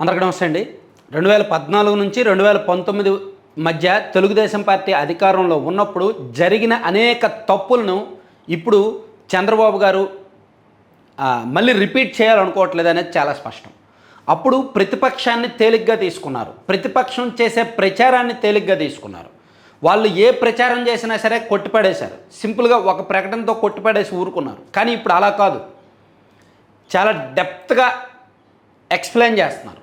అందరికీ నమస్తే అండి. రెండు వేల పద్నాలుగు నుంచి రెండు వేల పంతొమ్మిది మధ్య తెలుగుదేశం పార్టీ అధికారంలో ఉన్నప్పుడు జరిగిన అనేక తప్పులను ఇప్పుడు చంద్రబాబు గారు మళ్ళీ రిపీట్ చేయాలనుకోవట్లేదు అనేది చాలా స్పష్టం. అప్పుడు ప్రతిపక్షాన్ని తేలిగ్గా తీసుకున్నారు. ప్రతిపక్షం చేసే ప్రచారాన్ని తేలిగ్గా తీసుకున్నారు. వాళ్ళు ఏ ప్రచారం చేసినా సరే కొట్టిపడేశారు. సింపుల్గా ఒక ప్రకటనతో కొట్టిపడేసి ఊరుకున్నారు. కానీ ఇప్పుడు అలా కాదు. చాలా డెప్త్గా ఎక్స్ప్లెయిన్ చేస్తున్నారు.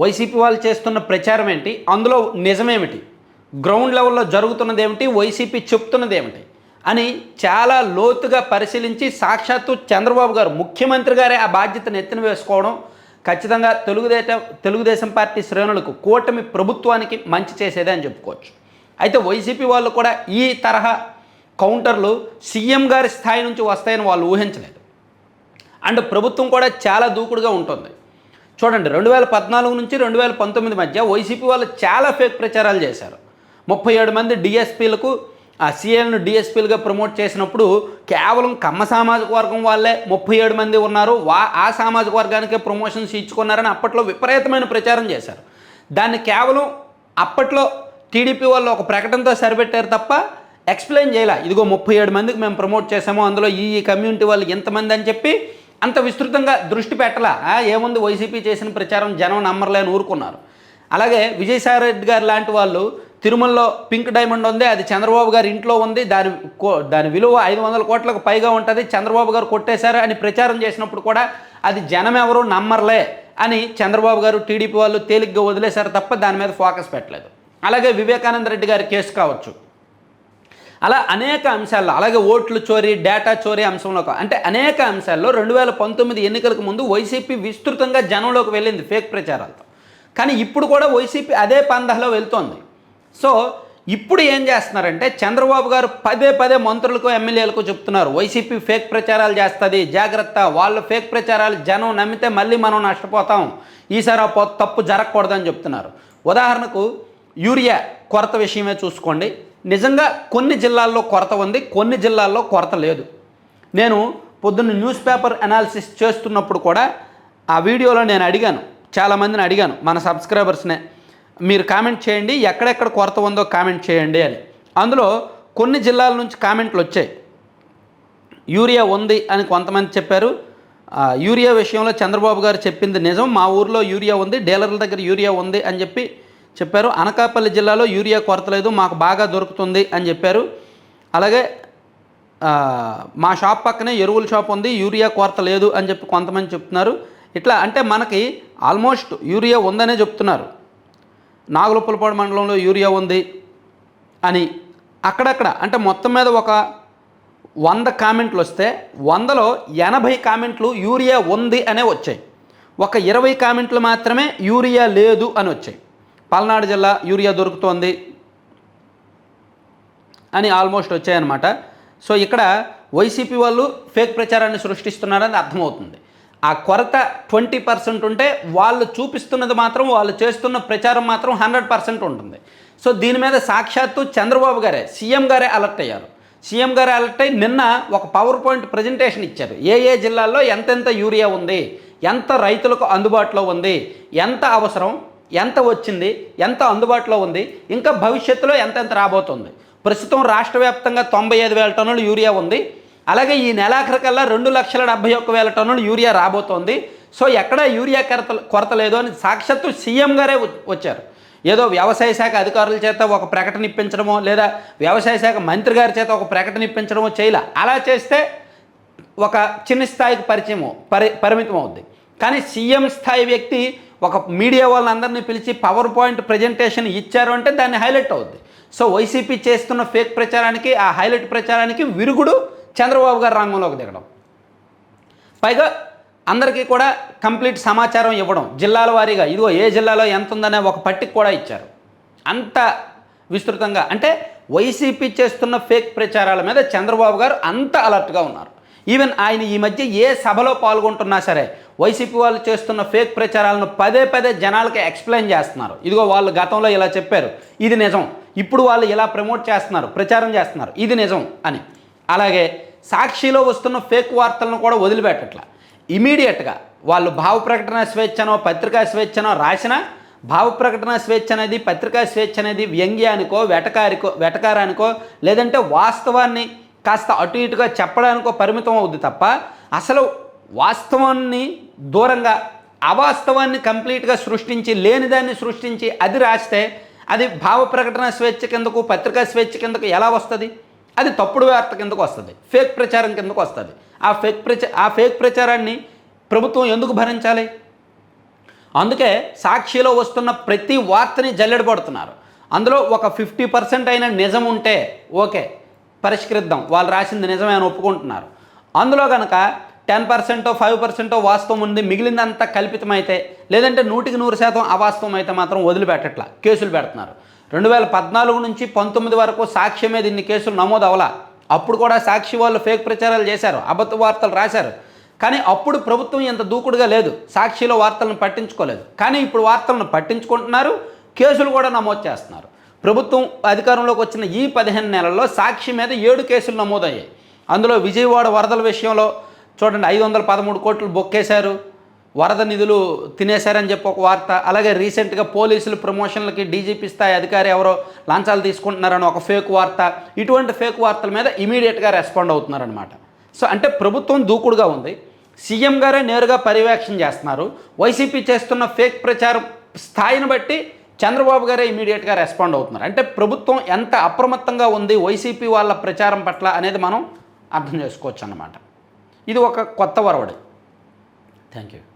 వైసీపీ వాళ్ళు చేస్తున్న ప్రచారం ఏంటి? అందులో నిజమేమిటి? గ్రౌండ్ లెవెల్లో జరుగుతున్నది ఏమిటి వైసీపీ చెప్తున్నది ఏమిటి అని చాలా లోతుగా పరిశీలించి సాక్షాత్తు చంద్రబాబు గారు ముఖ్యమంత్రి గారే ఆ బాధ్యతను ఎత్తిన వేసుకోవడం ఖచ్చితంగా తెలుగుదేశం తెలుగుదేశం పార్టీ శ్రేణులకు కూటమి ప్రభుత్వానికి మంచి చేసేదే అని చెప్పుకోవచ్చు. అయితే వైసీపీ వాళ్ళు కూడా ఈ తరహా కౌంటర్లు సీఎం గారి స్థాయి నుంచి వస్తాయని వాళ్ళు ఊహించలేదు. అండ్ ప్రభుత్వం కూడా చాలా దూకుడుగా ఉంటుంది. చూడండి రెండు వేల పద్నాలుగు నుంచి రెండు వేల పంతొమ్మిది మధ్య వైసీపీ వాళ్ళు చాలా ఫేక్ ప్రచారాలు చేశారు. ముప్పై ఏడు మంది డిఎస్పీలకు ఆ సీఎల్ను డిఎస్పీలుగా ప్రమోట్ చేసినప్పుడు కేవలం కమ్మ సామాజిక వర్గం వాళ్ళే ముప్పై ఏడు మంది ఉన్నారు. వా ఆ సామాజిక వర్గానికే ప్రమోషన్స్ ఇచ్చుకున్నారని అప్పట్లో విపరీతమైన ప్రచారం చేశారు. దాన్ని కేవలం అప్పట్లో టీడీపీ వాళ్ళు ఒక ప్రకటనతో సరిపెట్టారు తప్ప ఎక్స్ప్లెయిన్ చేయలే. ఇదిగో ముప్పై ఏడు మందికి మేము ప్రమోట్ చేసాము అందులో ఈ ఈ కమ్యూనిటీ వాళ్ళు ఎంతమంది అని చెప్పి అంత విస్తృతంగా దృష్టి పెట్టలా. ఏముంది వైసీపీ చేసిన ప్రచారం జనం నమ్మర్లేని ఊరుకున్నారు. అలాగే విజయసాయి రెడ్డి గారు లాంటి వాళ్ళు తిరుమలలో పింక్ డైమండ్ ఉంది అది చంద్రబాబు గారి ఇంట్లో ఉంది దాని కో- దాని విలువ ఐదు వందల కోట్లకు పైగా ఉంటుంది చంద్రబాబు గారు కొట్టేశారు అని ప్రచారం చేసినప్పుడు కూడా అది జనం ఎవరు నమ్మర్లే అని చంద్రబాబు గారు టీడీపీ వాళ్ళు తేలిగ్గా వదిలేశారు తప్ప దాని మీద ఫోకస్ పెట్టలేదు. అలాగే వివేకానంద రెడ్డి గారి కేసు కావచ్చు. అలా అనేక అంశాల్లో అలాగే ఓట్లు చోరీ డేటా చోరీ అంశంలో అంటే అనేక అంశాల్లో రెండు వేల పంతొమ్మిది ఎన్నికలకు ముందు వైసీపీ విస్తృతంగా జనంలోకి వెళ్ళింది ఫేక్ ప్రచారాలతో. కానీ ఇప్పుడు కూడా వైసీపీ అదే పందహలో వెళ్తోంది. సో ఇప్పుడు ఏం చేస్తున్నారంటే చంద్రబాబు గారు పదే పదే మంత్రులకు ఎమ్మెల్యేలకు చెప్తున్నారు వైసీపీ ఫేక్ ప్రచారాలు చేస్తుంది జాగ్రత్త వాళ్ళ ఫేక్ ప్రచారాలు జనం నమ్మితే మళ్ళీ మనం నష్టపోతాం ఈసారి ఆ తప్పు జరగకూడదని చెప్తున్నారు. ఉదాహరణకు యూరియా కొరత విషయమే చూసుకోండి. నిజంగా కొన్ని జిల్లాల్లో కొరత ఉంది కొన్ని జిల్లాల్లో కొరత లేదు. నేను పొద్దున్న న్యూస్ పేపర్ అనాలిసిస్ చేస్తున్నప్పుడు కూడా ఆ వీడియోలో నేను అడిగాను చాలామందిని అడిగాను మన సబ్స్క్రైబర్స్నే మీరు కామెంట్ చేయండి ఎక్కడెక్కడ కొరత ఉందో కామెంట్ చేయండి అని. అందులో కొన్ని జిల్లాల నుంచి కామెంట్లు వచ్చాయి. యూరియా ఉంది అని కొంతమంది చెప్పారు. యూరియా విషయంలో చంద్రబాబు గారు చెప్పింది నిజం మా ఊర్లో యూరియా ఉంది డీలర్ల దగ్గర యూరియా ఉంది అని చెప్పి చెప్పారు. అనకాపల్లి జిల్లాలో యూరియా కొరత లేదు మాకు బాగా దొరుకుతుంది అని చెప్పారు. అలాగే మా షాప్ పక్కనే ఎరువుల షాప్ ఉంది యూరియా కొరత లేదు అని చెప్పి కొంతమంది చెప్తున్నారు. ఇట్లా అంటే మనకి ఆల్మోస్ట్ యూరియా ఉందనే చెప్తున్నారు. నాగులుప్పలపాడు మండలంలో యూరియా ఉంది అని. అక్కడక్కడ అంటే మొత్తం మీద ఒక వంద కామెంట్లు వస్తే వందలో ఎనభై కామెంట్లు యూరియా ఉంది అనే వచ్చాయి. ఒక ఇరవై కామెంట్లు మాత్రమే యూరియా లేదు అని వచ్చాయి. పల్నాడు జిల్లా యూరియా దొరుకుతోంది అని ఆల్మోస్ట్ వచ్చాయన్నమాట. సో ఇక్కడ వైసీపీ వాళ్ళు ఫేక్ ప్రచారాన్ని సృష్టిస్తున్నారని అర్థమవుతుంది. ఆ కొరత ట్వంటీ పర్సెంట్ ఉంటే వాళ్ళు చూపిస్తున్నది మాత్రం వాళ్ళు చేస్తున్న ప్రచారం మాత్రం హండ్రెడ్ పర్సెంట్ ఉంటుంది. సో దీని మీద సాక్షాత్తు చంద్రబాబు గారే సీఎం గారే అలర్ట్ అయ్యారు. సీఎం గారు అలర్ట్ అయ్యి నిన్న ఒక పవర్ పాయింట్ ప్రజెంటేషన్ ఇచ్చారు. ఏ ఏ జిల్లాల్లో ఎంతెంత యూరియా ఉంది ఎంత రైతులకు అందుబాటులో ఉంది ఎంత అవసరం ఎంత వచ్చింది ఎంత అందుబాటులో ఉంది ఇంకా భవిష్యత్తులో ఎంతెంత రాబోతుంది. ప్రస్తుతం రాష్ట్ర వ్యాప్తంగా తొంభై ఐదు వేల టన్నులు యూరియా ఉంది. అలాగే ఈ నెలాఖరికల్లా రెండు లక్షల డెబ్బై ఒక్క వేల టన్నులు యూరియా రాబోతోంది. సో ఎక్కడ యూరియా కొరత కొరత లేదు అని సాక్షాత్తు సీఎం గారే వచ్చారు. ఏదో వ్యవసాయ శాఖ అధికారుల చేత ఒక ప్రకటన ఇప్పించడమో లేదా వ్యవసాయ శాఖ మంత్రి గారి చేత ఒక ప్రకటన ఇప్పించడమో చేయలే. అలా చేస్తే ఒక చిన్న స్థాయికి పరిచయం పరి పరిమితం అవుద్ది కానీ సీఎం స్థాయి వ్యక్తి ఒక మీడియా వాళ్ళందరినీ పిలిచి పవర్ పాయింట్ ప్రజెంటేషన్ ఇచ్చారు అంటే దాన్ని హైలైట్ అవుద్ది. సో వైసీపీ చేస్తున్న ఫేక్ ప్రచారానికి ఆ హైలైట్ ప్రచారానికి విరుగుడు చంద్రబాబు గారు రంగంలోకి దిగడం. పైగా అందరికీ కూడా కంప్లీట్ సమాచారం ఇవ్వడం జిల్లాల వారీగా ఇదిగో ఏ జిల్లాలో ఎంత ఉందనే ఒక పట్టిక కూడా ఇచ్చారు. అంత విస్తృతంగా అంటే వైసీపీ చేస్తున్న ఫేక్ ప్రచారాల మీద చంద్రబాబు గారు అంత అలర్ట్గా ఉన్నారు. ఈవెన్ ఆయన ఈ మధ్య ఏ సభలో పాల్గొంటున్నా సరే వైసీపీ వాళ్ళు చేస్తున్న ఫేక్ ప్రచారాలను పదే పదే జనాలకి ఎక్స్ప్లెయిన్ చేస్తున్నారు. ఇదిగో వాళ్ళు గతంలో ఇలా చెప్పారు ఇది నిజం. ఇప్పుడు వాళ్ళు ఇలా ప్రమోట్ చేస్తున్నారు ప్రచారం చేస్తున్నారు ఇది నిజం అని. అలాగే సాక్షిలో వస్తున్న ఫేక్ వార్తలను కూడా వదిలిపెట్టట్ల. ఇమీడియట్గా వాళ్ళు భావ ప్రకటన స్వేచ్ఛనో పత్రికా స్వేచ్ఛనో రాసిన భావ ప్రకటన స్వేచ్ఛ అనేది పత్రికా స్వేచ్ఛ అనేది వ్యంగ్యానికో వెటకారికో వెటకారానికో లేదంటే వాస్తవాన్ని కాస్త అటు ఇటుగా చెప్పడానికో పరిమితం అవుద్ది తప్ప అసలు వాస్తవాన్ని దూరంగా అవాస్తవాన్ని కంప్లీట్గా సృష్టించి లేనిదాన్ని సృష్టించి అది రాస్తే అది భావ ప్రకటన స్వేచ్ఛ కిందకు పత్రికా స్వేచ్ఛ కిందకు ఎలా వస్తుంది? అది తప్పుడు వార్త కిందకు వస్తుంది. ఫేక్ ప్రచారం కిందకు వస్తుంది. ఆ ఫేక్ ప్రచ ఆ ఫేక్ ప్రచారాన్ని ప్రభుత్వం ఎందుకు భరించాలి? అందుకే సాక్షిలో వస్తున్న ప్రతి వార్తని జల్లెడబడుతున్నారు అందులో ఒక ఫిఫ్టీ పర్సెంట్ అయిన నిజం ఉంటే ఓకే. పరిష్కరిద్దాం. వాళ్ళు రాసింది నిజమే అని ఒప్పుకుంటున్నారు. అందులో కనుక టెన్ పర్సెంటో ఫైవ్ పర్సెంటో వాస్తవం ఉంది మిగిలిందంతా కల్పితమైతే లేదంటే నూటికి నూరు శాతం అవాస్తవం అయితే మాత్రం వదిలిపెట్టట్లా కేసులు పెడుతున్నారు. రెండు వేల పద్నాలుగు నుంచి పంతొమ్మిది వరకు సాక్ష్యం మీద ఇన్ని కేసులు నమోదు అవలా అప్పుడు కూడా సాక్షి వాళ్ళు ఫేక్ ప్రచారాలు చేశారు అబద్ధ వార్తలు రాశారు. కానీ అప్పుడు ప్రభుత్వం ఇంత దూకుడుగా లేదు సాక్షిలో వార్తలను పట్టించుకోలేదు. కానీ ఇప్పుడు వార్తలను పట్టించుకుంటున్నారు కేసులు కూడా నమోదు చేస్తున్నారు. ప్రభుత్వం అధికారంలోకి వచ్చిన ఈ పదిహేను నెలల్లో సాక్షి మీద ఏడు కేసులు నమోదయ్యాయి. అందులో విజయవాడ వరదల విషయంలో చూడండి ఐదు వందల పదమూడు కోట్లు బొక్కేశారు. వరద నిధులు తినేశారని చెప్పి ఒక వార్త. అలాగే రీసెంట్గా పోలీసులు ప్రమోషన్లకి డీజీపీ స్థాయి అధికారి ఎవరో లంచాలు తీసుకుంటున్నారని ఒక ఫేక్ వార్త. ఇటువంటి ఫేక్ వార్తల మీద ఇమీడియట్గా రెస్పాండ్ అవుతున్నారనమాట సో అంటే ప్రభుత్వం దూకుడుగా ఉంది. సీఎం గారే నేరుగా పర్యవేక్షణ చేస్తున్నారు. వైసీపీ చేస్తున్న ఫేక్ ప్రచారం స్థాయిని బట్టి చంద్రబాబు గారే ఇమీడియట్గా రెస్పాండ్ అవుతున్నారు. అంటే ప్రభుత్వం ఎంత అప్రమత్తంగా ఉంది వైసీపీ వాళ్ళ ప్రచారం పట్ల అనేది మనం అర్థం చేసుకోవచ్చు అన్నమాట ఇది ఒక కొత్త వరవడి. Thank you